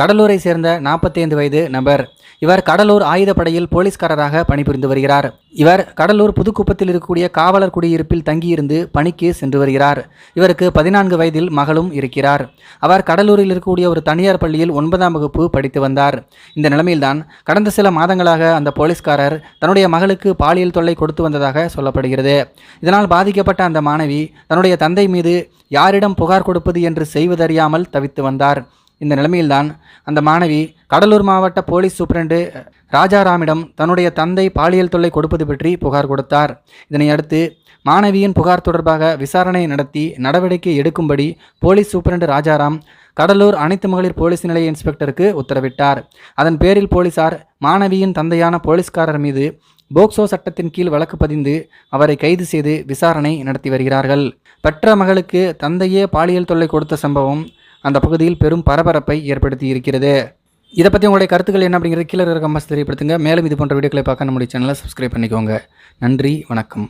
கடலூரை சேர்ந்த நாற்பத்தைந்து வயது நபர். இவர் கடலூர் ஆயுதப்படையில் போலீஸ்காரராக பணிபுரிந்து வருகிறார். இவர் கடலூர் புதுக்குப்பத்தில் இருக்கக்கூடிய காவலர் குடியிருப்பில் தங்கியிருந்து பணிக்கு சென்று வருகிறார். இவருக்கு பதினான்கு வயதில் மகளும் இருக்கிறார். அவர் கடலூரில் இருக்கக்கூடிய ஒரு தனியார் பள்ளியில் ஒன்பதாம் வகுப்பு படித்து வந்தார். இந்த நிலைமையில்தான் கடந்த சில மாதங்களாக அந்த போலீஸ்காரர் தன்னுடைய மகளுக்கு பாலியல் தொல்லை கொடுத்து வந்ததாக சொல்லப்படுகிறது. இதனால் பாதிக்கப்பட்ட அந்த மாணவி தன்னுடைய தந்தை மீது யாரிடம் புகார் கொடுப்பது என்று செய்வதறியாமல் தவித்து வந்தார். இந்த நிலைமையில்தான் அந்த மாணவி கடலூர் மாவட்ட போலீஸ் சூப்பரண்டு ராஜாராமிடம் தன்னுடைய தந்தை பாலியல் தொல்லை கொடுப்பது பற்றி புகார் கொடுத்தார். இதனை அடுத்து மாணவியின் புகார் தொடர்பாக விசாரணை நடத்தி நடவடிக்கை எடுக்கும்படி போலீஸ் சூப்பரண்டு ராஜாராம் கடலூர் அனைத்து மகளிர் போலீஸ் நிலைய இன்ஸ்பெக்டருக்கு உத்தரவிட்டார். அதன் பேரில் போலீசார் மாணவியின் தந்தையான போலீஸ்காரர் மீது போக்சோ சட்டத்தின் கீழ் வழக்கு பதிந்து அவரை கைது செய்து விசாரணை நடத்தி வருகிறார்கள். பெற்ற மகளுக்கு தந்தையே பாலியல் தொல்லை கொடுத்த சம்பவம் அந்த பகுதியில் பெரும் பரபரப்பை ஏற்படுத்தி இருக்கிறது. இதை பற்றி உங்களுடைய கருத்துக்கள் என்ன அப்படிங்கிறது கீழே இருக்க கம்பஸ் தெரியப்படுத்துங்க. மேலும் இது போன்ற வீடியோக்களை பார்க்க நம்முடைய சேனலை சப்ஸ்கிரைப் பண்ணிக்கோங்க. நன்றி வணக்கம்.